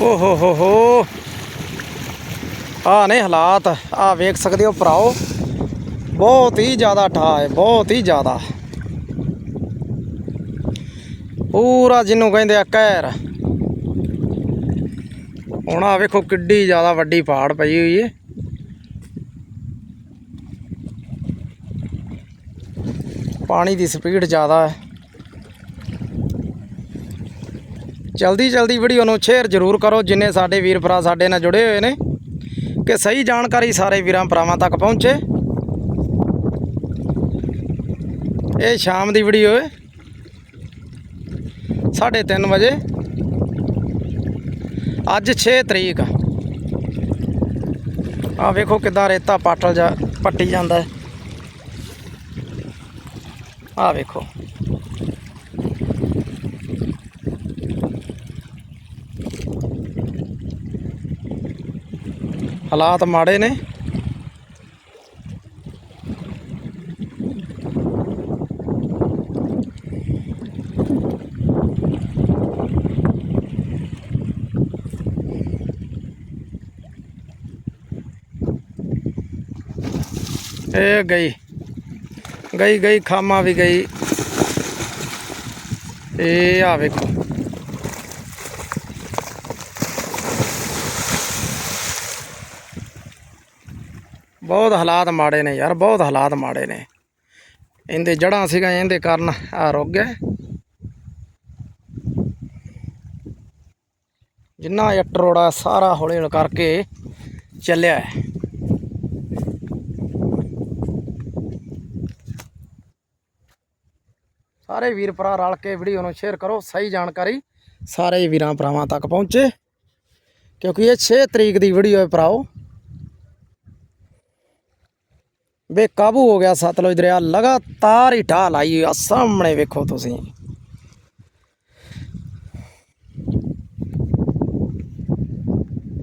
ਓ ਹੋ ਹੋ ਹੋ ਆ ਨੇ ਹਾਲਾਤ ਆ ਵੇਖ ਸਕਦੇ ਹੋ ਭਰਾਓ। ਬਹੁਤ ਹੀ ਜ਼ਿਆਦਾ ਠਾ ਹੈ, ਬਹੁਤ ਹੀ ਜ਼ਿਆਦਾ। ਪੂਰਾ ਜਿਹਨੂੰ ਕਹਿੰਦੇ ਆ ਕਹਿਰ। ਹੁਣ ਆ ਵੇਖੋ ਕਿੱਡੀ ਜ਼ਿਆਦਾ ਵੱਡੀ ਪਹਾੜ ਪਈ ਹੋਈ ਏ। ਪਾਣੀ ਦੀ ਸਪੀਡ ਜ਼ਿਆਦਾ ਹੈ। ਜਲਦੀ ਜਲਦੀ ਵੀਡੀਓ ਨੂੰ ਸ਼ੇਅਰ ਜ਼ਰੂਰ ਕਰੋ, ਜਿੰਨੇ ਸਾਡੇ ਵੀਰ ਭਰਾ ਸਾਡੇ ਨਾਲ ਜੁੜੇ ਹੋਏ ਨੇ, ਕਿ ਸਹੀ ਜਾਣਕਾਰੀ ਸਾਰੇ ਵੀਰਾਂ ਭਰਾਵਾਂ ਤੱਕ ਪਹੁੰਚੇ। ਇਹ ਸ਼ਾਮ ਦੀ ਵੀਡੀਓ ਹੈ 3:30 ਵਜੇ। ਅੱਜ 6 ਤਰੀਕ ਆ। ਵੇਖੋ ਕਿਦਾਂ ਰੇਤਾ ਪਾਟਲ ਜਾ, ਪੱਟੀ ਜਾਂਦਾ ਹੈ ਆ ਵੇਖੋ। ਹਾਲਾਤ ਮਾੜੇ ਨੇ। ਇਹ ਗਈ ਗਈ ਗਈ ਖਾਮਾ ਵੀ ਗਈ। ਇਹ ਆ ਵੇਖੋ। ਬਹੁਤ ਹਾਲਾਤ ਮਾੜੇ ਨੇ ਯਾਰ, ਬਹੁਤ ਹਾਲਾਤ ਮਾੜੇ ਨੇ। ਇਹਦੇ ਜੜਾਂ ਸੀਗਾ ਇਹਦੇ ਕਾਰਨ ਆ ਰੁਕ ਗਿਆ ਜਿੰਨਾ ਇੱਟ ਰੋੜਾ ਸਾਰਾ ਹੌਲੀ ਹੌਲੀ ਕਰਕੇ ਚੱਲਿਆ ਹੈ। ਸਾਰੇ ਵੀਰ ਭਰਾ ਰਲ ਕੇ ਵੀਡੀਓ ਨੂੰ ਸ਼ੇਅਰ ਕਰੋ, ਸਹੀ ਜਾਣਕਾਰੀ ਸਾਰੇ ਵੀਰਾਂ ਭਰਾਵਾਂ ਤੱਕ ਪਹੁੰਚੇ। ਕਿਉਂਕਿ ਇਹ 6 ਤਰੀਕ ਦੀ ਵੀਡੀਓ ਹੈ ਭਰਾਓ। ਬੇਕਾਬੂ ਹੋ ਗਿਆ ਸਤਲੁਜ ਦਰਿਆ ਲਗਾਤਾਰ ਹੀ ਢਾਹ ਲਾਈ ਆ। ਸਾਹਮਣੇ ਵੇਖੋ ਤੁਸੀਂ।